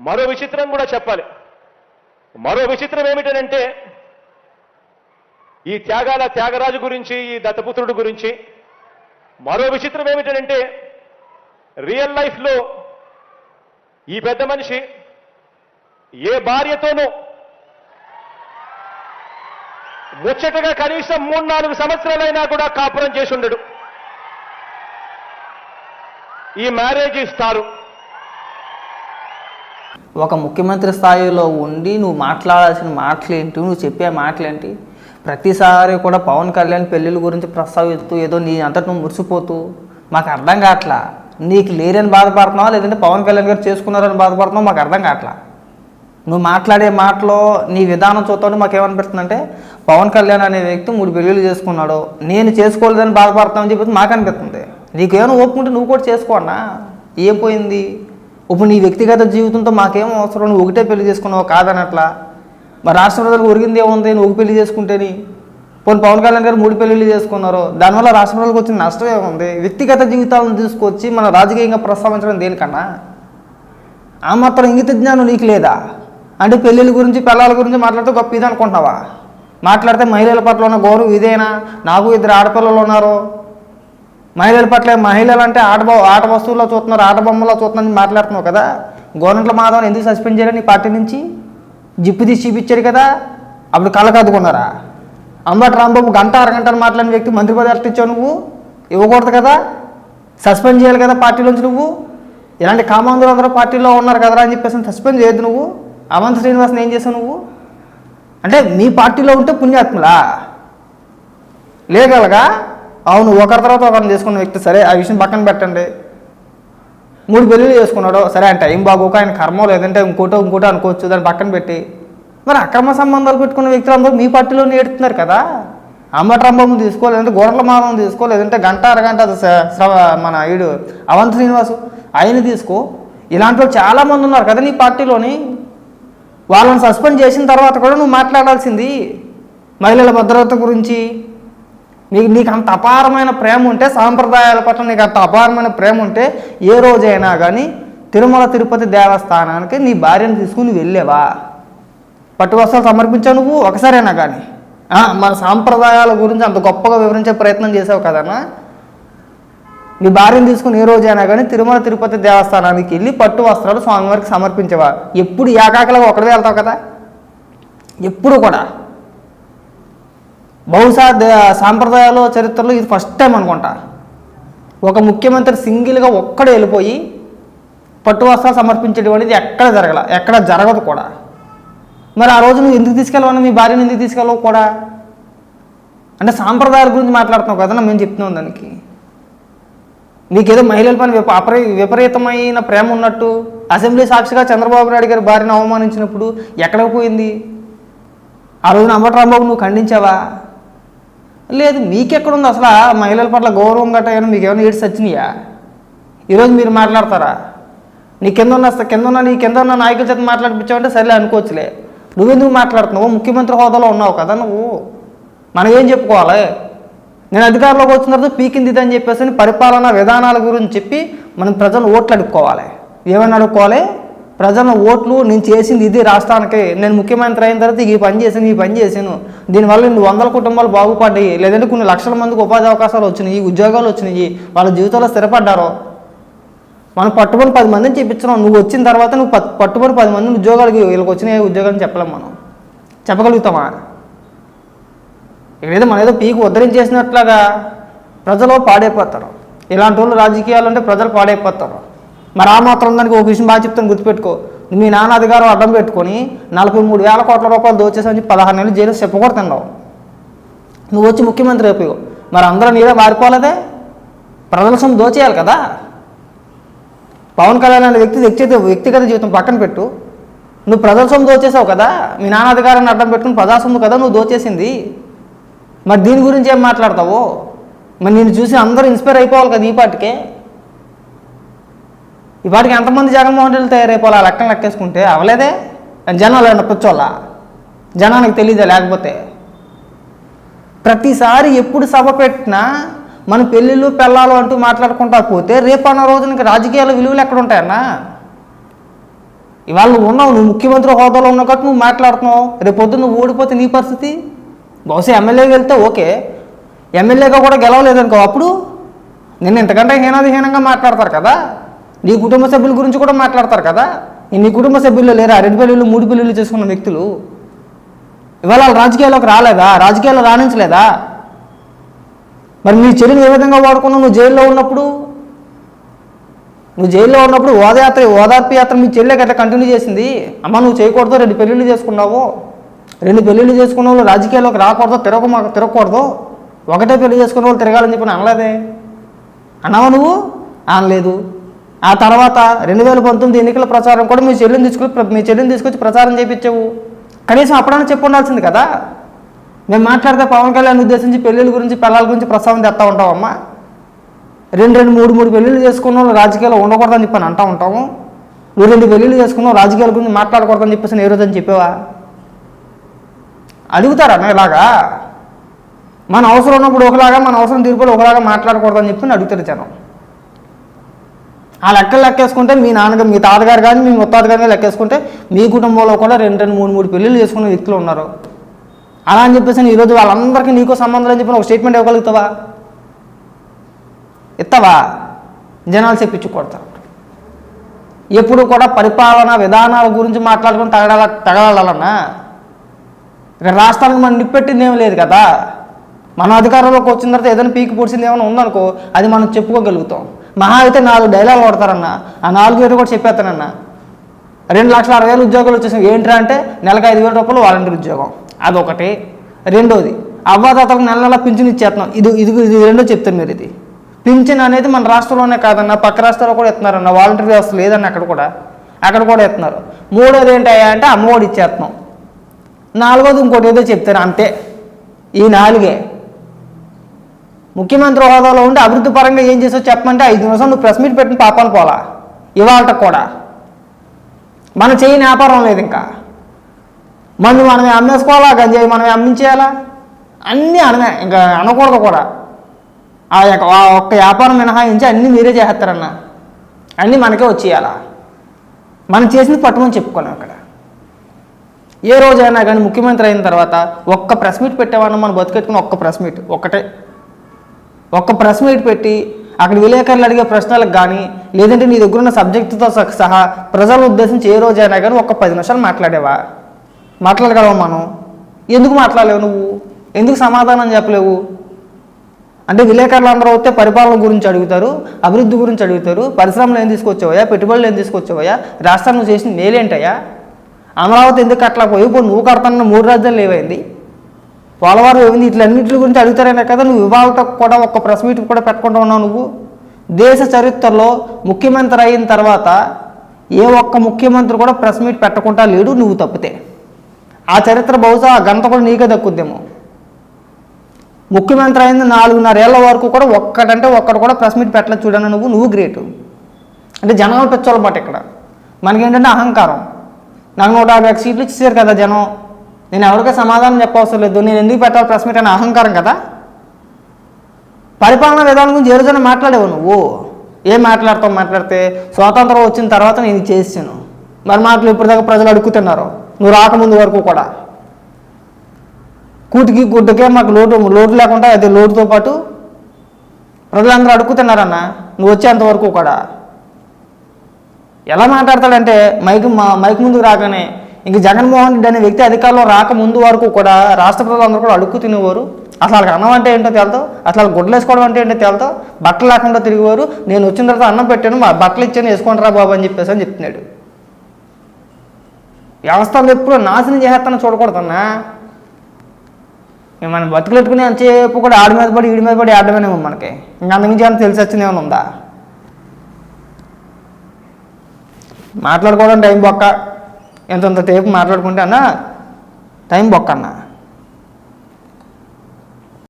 మరో విచిత్రం కూడా చెప్పాలి. మరో విచిత్రం ఏమిటనంటే ఈ త్యాగాల త్యాగరాజు గురించి ఈ దత్తపుత్రుడు గురించి మరో విచిత్రం ఏమిటనంటే రియల్ లైఫ్లో ఈ పెద్ద మనిషి ఏ భార్యతోనూ ముచ్చటగా కనీసం మూడు నాలుగు సంవత్సరాలైనా కూడా కాపురం చేసి ఉండడు. ఈ మ్యారేజ్ ఇస్తారు. ఒక ముఖ్యమంత్రి స్థాయిలో ఉండి నువ్వు మాట్లాడాల్సిన మాటలేంటి? నువ్వు చెప్పే మాటలేంటి? ప్రతిసారి కూడా పవన్ కళ్యాణ్ పెళ్ళిళ్ళ గురించి ప్రస్తావిస్తూ ఏదో నీ అంతటి నువ్వు మురిసిపోతూ మాకు అర్థం కావట్లా? నీకు లేరని బాధపడుతున్నావా? లేదంటే పవన్ కళ్యాణ్ గారు చేసుకున్నారని బాధపడుతున్నావు? మాకు అర్థం కావట్లా? నువ్వు మాట్లాడే మాటలో నీ విధానం చూస్తాను మాకు ఏమనిపిస్తుందంటే పవన్ కళ్యాణ్ అనే వ్యక్తి మూడు పెళ్ళిళ్ళు చేసుకున్నాడు. నేను చేసుకోలేదని బాధపడతామని చెప్పేసి మాకు అనిపిస్తుంది నీకేమైనా ఒప్పుకుంటే నువ్వు కూడా చేసుకోండి ఏం పోయింది? ఇప్పుడు నీ వ్యక్తిగత జీవితంతో మాకేం అవసరం? నువ్వు ఒకటే పెళ్ళి చేసుకున్నావు కాదనట్లా? మరి రాష్ట్ర ప్రజలకు ఒరిగింది ఏముంది? నువ్వు ఒక పెళ్ళి చేసుకుంటేని? పోనీ పవన్ కళ్యాణ్ గారు మూడు పెళ్ళిళ్ళు చేసుకున్నారు? దానివల్ల రాష్ట్ర ప్రజలకు వచ్చిన నష్టం ఏముంది? వ్యక్తిగత జీవితాలను తీసుకొచ్చి మన రాజకీయంగా ప్రస్తావించడం దేనికన్నా? ఆ మాత్రం ఇంగిత జ్ఞానం నీకు లేదా? అంటే పెళ్ళిళ్ళ గురించి పిల్లల గురించి మాట్లాడితే గొప్ప ఇది అనుకుంటున్నావా? మాట్లాడితే మహిళల పట్ల ఉన్న గౌరవం ఇదేనా? నాకు ఇద్దరు ఆడపిల్లలు ఉన్నారు. మహిళల పట్ల మహిళలు అంటే ఆట ఆట వస్తువుల్లో చూస్తున్నారు ఆట బొమ్మలో చూస్తున్నారని మాట్లాడుతున్నావు కదా. గవర్నమెంట్లో మాధవన్ ఎందుకు సస్పెండ్ చేయడం నీ పార్టీ నుంచి? జిప్పు తీసి చూపించారు కదా. అప్పుడు కళ్ళకద్దుకున్నారా అంబటి రాంబాబు గంట అరగంట మాట్లాడిన వ్యక్తి మంత్రి పదవి ఇచ్చావు నువ్వు? ఇవ్వకూడదు కదా. సస్పెండ్ చేయాలి కదా పార్టీలోంచి నువ్వు? ఇలాంటి కామాంధులు అందరూ పార్టీలో ఉన్నారు కదరా అని చెప్పేసి సస్పెండ్ చేయొద్దు నువ్వు. అవంత్ శ్రీనివాస్ని ఏం చేసావు నువ్వు? అంటే మీ పార్టీలో ఉంటే పుణ్యాత్ములా? లేగలగా? అవును ఒకరి తర్వాత ఒకరిని చేసుకున్న వ్యక్తి సరే ఆ విషయం పక్కన పెట్టండి. మూడు పెళ్ళిళ్ళు చేసుకున్నాడు సరే ఆయన టైం బాగోక ఆయన కర్మ లేదంటే ఇంకోటో ఇంకోటో అనుకోవచ్చు దాన్ని పక్కన పెట్టి. మరి అక్రమ సంబంధాలు పెట్టుకున్న వ్యక్తులు అందరూ మీ పార్టీలో నేడుతున్నారు కదా. అమ్మట్రంబం తీసుకో లేదంటే గోడల మానం తీసుకో లేదంటే గంట అరగంట స- శ్రవ మన ఈడు అవంత్ శ్రీనివాసు ఆయన తీసుకో. ఇలాంటి వాళ్ళు చాలామంది ఉన్నారు కదా నీ పార్టీలోని. వాళ్ళని సస్పెండ్ చేసిన తర్వాత కూడా నువ్వు మాట్లాడాల్సింది. మహిళల భద్రత గురించి నీకు నీకు అంత అపారమైన ప్రేమ ఉంటే సాంప్రదాయాల పట్ల నీకు అంత అపారమైన ప్రేమ ఉంటే ఏ రోజైనా కానీ తిరుమల తిరుపతి దేవస్థానానికి నీ భార్యను తీసుకుని వెళ్ళేవా? పట్టు వస్త్రాలు సమర్పించావు నువ్వు? ఒకసారైనా కానీ మన సాంప్రదాయాల గురించి అంత గొప్పగా వివరించే ప్రయత్నం చేసావు కదన్నా? నీ భార్యను తీసుకుని ఏ రోజైనా కానీ తిరుమల తిరుపతి దేవస్థానానికి వెళ్ళి పట్టు వస్త్రాలు స్వామివారికి సమర్పించేవా? ఎప్పుడు ఏకాకలుగా ఒకడే వెళ్తావు కదా? ఎప్పుడు కూడా. బహుశా సాంప్రదాయాలు చరిత్రలో ఇది ఫస్ట్ టైం అనుకుంటా. ఒక ముఖ్యమంత్రి సింగిల్గా ఒక్కడే వెళ్ళిపోయి పట్టు వస్త్రాలు సమర్పించడం అనేది ఎక్కడ జరగల ఎక్కడ జరగదు కూడా. మరి ఆ రోజు నువ్వు ఎందుకు తీసుకెళ్ళవన్నా మీ భార్యను ఎందుకు తీసుకెళ్ళవు కూడా? అంటే సాంప్రదాయాల గురించి మాట్లాడుతున్నావు కదా మేము చెప్తున్నాం దానికి. నీకేదో మహిళల పని విప అపరి విపరీతమైన ప్రేమ ఉన్నట్టు అసెంబ్లీ సాక్షిగా చంద్రబాబు నాయుడు గారి భార్యను అవమానించినప్పుడు ఎక్కడికి పోయింది? ఆ రోజున అంబటరాంబాబు నువ్వు ఖండించావా? లేదు మీకెక్కడుంది అసలు? ఆ మహిళల పట్ల గౌరవం గట్ట ఏమైనా మీకు ఏమైనా ఏడ్స్ వచ్చినాయా? ఈరోజు మీరు మాట్లాడతారా? నీ కింద ఉన్న కింద ఉన్న నీ కింద ఉన్న నాయకుల చేత మాట్లాడిపించావంటే సరే అనుకోవచ్చులే. నువ్వెందుకు మాట్లాడుతున్నావు? ముఖ్యమంత్రి హోదాలో ఉన్నావు కదా నువ్వు. మనం ఏం చెప్పుకోవాలి? నేను అధికారంలోకి వచ్చిన తర్వాత పీకింది ఇది అని చెప్పేసి అని పరిపాలనా విధానాల గురించి చెప్పి మనం ప్రజలు ఓట్లు అడుక్కోవాలి. ఏమైనా అడుక్కోవాలి? ప్రజల ఓట్లు నేను చేసింది ఇది రాష్ట్రానికి. నేను ముఖ్యమంత్రి అయిన తర్వాత ఈ పని చేశాను ఈ పని చేశాను. దీనివల్ల ఇన్ని వందల కుటుంబాలు బాగుపడ్డాయి. లేదంటే కొన్ని లక్షల మందికి ఉపాధి అవకాశాలు వచ్చినాయి ఉద్యోగాలు వచ్చినాయి. వాళ్ళ జీవితంలో స్థిరపడ్డారు. మనం పట్టుబడి పది మందిని చెప్పించినాం. నువ్వు వచ్చిన తర్వాత నువ్వు పట్టుబడి పది మందిని ఉద్యోగాలకి వీళ్ళకి వచ్చినాయి ఉద్యోగాలు చెప్పలేం మనం. చెప్పగలుగుతామా? ఇక్కడేదో మన ఏదో పీకు ఉద్ధరించేసినట్లుగా ప్రజలు పాడైపోతారు. ఇలాంటి వాళ్ళు రాజకీయాలు అంటే ప్రజలు పాడైపోతారు. మరి ఆ మాత్రం దానికి ఒక విషయం బాగా చెప్తాను గుర్తుపెట్టుకో. మీ నాన్న అధికారం అడ్డం పెట్టుకొని నలభై మూడు వేల కోట్ల రూపాయలు దోచేసని చెప్పి పదహారు నెలలు జైలు చెప్పకూడదండవు నువ్వు వచ్చి ముఖ్యమంత్రి అయిపోయావు. మరి అందరూ నీదే మారిపోలేదే? ప్రజల సొమ్ము దోచేయాలి కదా? పవన్ కళ్యాణ్ అనే వ్యక్తి వ్యక్తిగత వ్యక్తిగత జీవితం పక్కన పెట్టు. నువ్వు ప్రజల సొమ్ము దోచేసావు కదా? మీ నాన్న అధికారాన్ని అడ్డం పెట్టుకుని ప్రజా సొమ్ము కదా నువ్వు దోచేసింది? మరి దీని గురించి ఏం మాట్లాడతావు? మరి నేను చూసి అందరూ ఇన్స్పైర్ అయిపోవాలి కదా ఈ పాటికే? ఇవాటికి ఎంతమంది జగన్మోహన్ రెడ్డి తయారైపోవాలి ఆ లెక్కన లెక్కేసుకుంటే అవలేదే. జనాలు ఏమన్నా పిచ్చోళ్ళ? జనానికి తెలియదా లేకపోతే? ప్రతిసారి ఎప్పుడు సభ పెట్టినా మన పెళ్ళిళ్ళు పెళ్ళాలు అంటూ మాట్లాడుకుంటా పోతే రేపు అన్న రోజునకి రాజకీయాల విలువలు ఎక్కడ ఉంటాయన్నా ఇవాళ నువ్వు ఉన్నావు నువ్వు ముఖ్యమంత్రి హోదాలో ఉన్న కాబట్టి నువ్వు మాట్లాడుతున్నావు. రేపు పొద్దున్న నువ్వు ఓడిపోతే నీ పరిస్థితి? బహుశా ఎమ్మెల్యేకి వెళ్తే ఓకే. ఎమ్మెల్యేగా కూడా గెలవలేదనుకో అప్పుడు? నిన్న ఇంతకంటే హీనాదిహీనంగా మాట్లాడతారు కదా? నీ కుటుంబ సభ్యుల గురించి కూడా మాట్లాడతారు కదా? నీ కుటుంబ సభ్యులు లేరా? రెండు పెళ్ళిళ్ళు మూడు పెళ్ళిళ్ళు చేసుకున్న వ్యక్తులు? ఇవాళ వాళ్ళు రాజకీయాల్లోకి రాలేదా? రాజకీయాల్లో రాణించలేదా? మరి నీ చెల్లిని ఏ విధంగా వాడుకున్నావు? నువ్వు జైల్లో ఉన్నప్పుడు? నువ్వు జైల్లో ఉన్నప్పుడు ఓదయాత్ర ఓదార్పు యాత్ర మీ చెల్లె గట్లా కంటిన్యూ చేసింది? అమ్మ నువ్వు చేయకూడదు రెండు పెళ్ళిళ్ళు చేసుకున్నావు. రెండు పెళ్ళిళ్ళు చేసుకున్న వాళ్ళు రాజకీయాల్లోకి రాకూడదు తిరగ తిరగకూడదు. ఒకటే పెళ్ళి చేసుకున్న వాళ్ళు తిరగాలని చెప్పి అనలేదే. అన్నావా నువ్వు? అనలేదు ఆ తర్వాత రెండు వేల పంతొమ్మిది ఎన్నికల ప్రచారం కూడా మీ చెల్లిని తీసుకొచ్చి మీ చెల్లిని తీసుకొచ్చి ప్రచారం చేయించావు కనీసం అప్పుడైనా చెప్పు ఉండాల్సింది కదా. మేము మాట్లాడితే పవన్ కళ్యాణ్ ఉద్దేశించి పెళ్ళిళ్ళ గురించి పిల్లల గురించి ప్రస్తావన తెస్తా ఉంటామమ్మా రెండు రెండు మూడు మూడు పెళ్ళిళ్ళు చేసుకున్న వాళ్ళు రాజకీయాలు ఉండకూడదని చెప్పని అంటా ఉంటాము. నువ్వు రెండు పెళ్ళిళ్ళు చేసుకున్నావు రాజకీయాల గురించి మాట్లాడకూడదని చెప్పేసి ఏ రోజు అని చెప్పావా? అడుగుతారా ఇలాగా? మన అవసరం ఉన్నప్పుడు ఒకలాగా మన అవసరం తీరుపులో ఒకలాగా మాట్లాడకూడదని చెప్పి అడుగుతారు జనం. ఆ లెక్కలు లెక్కేసుకుంటే మీ నాన్నగారు మీ తాతగారు కానీ మీ ముత్తాత కానీ లెక్కేసుకుంటే మీ కుటుంబంలో కూడా రెండు రెండు మూడు మూడు పెళ్ళిళ్ళు చేసుకున్న వ్యక్తులు ఉన్నారు. అలా అని చెప్పేసి ఈరోజు వాళ్ళందరికీ నీకో సంబంధం అని చెప్పి ఒక స్టేట్మెంట్ ఇవ్వగలుగుతావా? ఇస్తావా జనాలు చెప్పించి కొడతారు ఎప్పుడు కూడా పరిపాలన విధానాల గురించి మాట్లాడుకుని తగడాల తగలాలన్నా. ఇక్కడ రాష్ట్రానికి మనం నిప్పెట్టింది ఏం లేదు కదా. మన అధికారంలోకి వచ్చిన తర్వాత ఏదైనా పీకి పొడిచింది ఏమైనా ఉందనుకో అది మనం చెప్పుకోగలుగుతాం. మహా అయితే నాలుగు డైలాగులు కొడతారన్న. ఆ నాలుగు వేలు కూడా చెప్పేస్తానన్న. రెండు లక్షల అరవై వేలు ఉద్యోగాలు వచ్చేసాయి ఏంట్రా అంటే నెలకు ఐదు వేల రూపాయలు వాలంటీర్ ఉద్యోగం. అదొకటి. రెండోది అవ్వాదాతలకు నెల నెల పింఛన్ ఇచ్చేస్తున్నాం. ఇది ఇది ఇది రెండో చెప్తాను మీరు ఇది. పింఛన్ అనేది మన రాష్ట్రంలోనే కాదన్న పక్క రాష్ట్రాల్లో కూడా ఇస్తున్నారన్న. వాలంటీర్ వ్యవస్థ లేదన్న అక్కడ కూడా. అక్కడ కూడా ఇస్తున్నారు. మూడోది ఏంటయ్యా అంటే అమ్మఒడి ఇచ్చేస్తున్నాం. నాలుగోది ఇంకోటి ఏదో చెప్తారు అంతే. ఈ నాలుగే. ముఖ్యమంత్రి హోదాలో ఉండి అభివృద్ధి పరంగా ఏం చేసావు చెప్పమంటే ఐదు నిమిషం నువ్వు ప్రెస్ మీట్ పెట్టిన పాపాలు పోలా. ఇవాళ కూడా. మనం చేయని వ్యాపారం లేదు ఇంకా. మందు మనమే అమ్మేసుకోవాలా గంజాయి మనమే అమ్మించేయాలా? అన్నీ అనమే ఇంకా అనకూడదు కూడా. ఆ యొక్క ఆ ఒక్క వ్యాపారం మినహాయించి అన్నీ మీరే చేస్తారన్న అన్నీ మనకే వచ్చేయాలా? మనం చేసింది పట్టుమని చెప్పుకోలేం అక్కడ. ఏ రోజైనా కానీ ముఖ్యమంత్రి అయిన తర్వాత ఒక్క ప్రెస్ మీట్ పెట్టేవాడిని మనం బతికెట్టుకుని ఒక్క ప్రెస్ మీట్. ఒక్కటే. ఒక్క ప్రెస్ మీట్ పెట్టి అక్కడ విలేకరులు అడిగే ప్రశ్నలకు కానీ లేదంటే నీ దగ్గర ఉన్న సబ్జెక్టుతో సహ- సహా ప్రజలను ఉద్దేశించి ఏ రోజైనా కానీ ఒక్క పది నిమిషాలు మాట్లాడేవా? మాట్లాడగలవా మనం? ఎందుకు మాట్లాడలేవు నువ్వు? ఎందుకు సమాధానం చెప్పలేవు? అంటే విలేకరులు అందరూ వస్తే పరిపాలన గురించి అడుగుతారు అభివృద్ధి గురించి అడుగుతారు పరిశ్రమలు ఏం తీసుకొచ్చావయ్యా పెట్టుబడులు ఏం తీసుకొచ్చావయ్యా రాష్ట్రం నువ్వు చేసిన మేలేంటయ్యా? అమరావతి ఎందుకు అట్లా పోయి ఇప్పుడు నువ్వు కడతానన్న మూడు రాజ్యాలు ఏవైంది? పోలవరం ఏమైంది ఇట్లన్నింటి గురించి అడుగుతారనే కదా నువ్వు ఇవాళతో కూడా ఒక్క ప్రెస్ మీట్ కూడా పెట్టకుండా ఉన్నావు నువ్వు. దేశ చరిత్రలో ముఖ్యమంత్రి అయిన తర్వాత ఏ ఒక్క ముఖ్యమంత్రి కూడా ప్రెస్ మీట్ పెట్టకుండా లేడు నువ్వు తప్పితే. ఆ చరిత్ర బహుశా ఆ గంట కూడా నీకే దక్కుద్దేమో. ముఖ్యమంత్రి అయింది నాలుగున్నరేళ్ళ వరకు కూడా ఒక్కడంటే ఒక్కడు కూడా ప్రెస్ మీట్ పెట్టలేదు చూడను నువ్వు నువ్వు గ్రేటు అంటే జనాలు పెంచాలన్నమాట ఇక్కడ. మనకేంటంటే అహంకారం. నాకు నూట యాభై సీట్లు ఇచ్చేసారు కదా జనం. నేను ఎవరికీ సమాధానం చెప్పవసరం లేదు. నేను ఎందుకు పెట్టాలి ప్రెస్ మీట్ అనే అహంకారం కదా? పరిపాలన విధానం గురించి ఏ రోజైనా మాట్లాడేవు నువ్వు? ఏం మాట్లాడతావు మాట్లాడితే? స్వాతంత్రం వచ్చిన తర్వాత నేను ఇది చేసాను మరి మాటలు ఇప్పటిదాకా ప్రజలు అడుగుతున్నారు. నువ్వు రాకముందు వరకు కూడా. కూటికి గుడ్డకే మాకు లోటు లోటు లేకుండా అదే లోటుతో పాటు ప్రజలందరూ అడుగుతున్నారన్న. నువ్వు వచ్చేంత వరకు కూడా. ఎలా మాట్లాడతాడంటే మైక్ మా- మైక్ ముందుకు రాగానే ఇంక జగన్మోహన్ రెడ్డి అనే వ్యక్తి అధికారంలో రాకముందు వరకు కూడా రాష్ట్ర ప్రజలందరూ కూడా అడుక్కు తినేవారు. అసలు వాళ్ళకి అన్నం అంటే ఏంటో తేలుతావు అసలు వాళ్ళకి గుడ్లు వేసుకోవడం అంటే ఏంటో తేలుతావు బట్టలు లేకుండా తిరిగేవారు. నేను వచ్చిన తర్వాత అన్నం పెట్టాను మా బట్టలు ఇచ్చాను వేసుకుంటారా బాబు అని చెప్పేసి అని చెప్తున్నాడు. వ్యవస్థలు ఎప్పుడు నాశనం చేసేస్తాను చూడకూడదన్నా. ఇంక మనం బతుకులెట్టుకుని అంతసేపు కూడా ఆడి మీద పడి ఈడి మీద పడి ఆడమనే ఉంది మనకి. ఇంకా అంతమించి ఏమైనా తెలిసి వచ్చింది ఏమైనా ఉందా? మాట్లాడుకోవడం టైం బొక్క. ఎంతంత టేపు మాట్లాడుకుంటే అన్న టైం బొక్క అన్నా.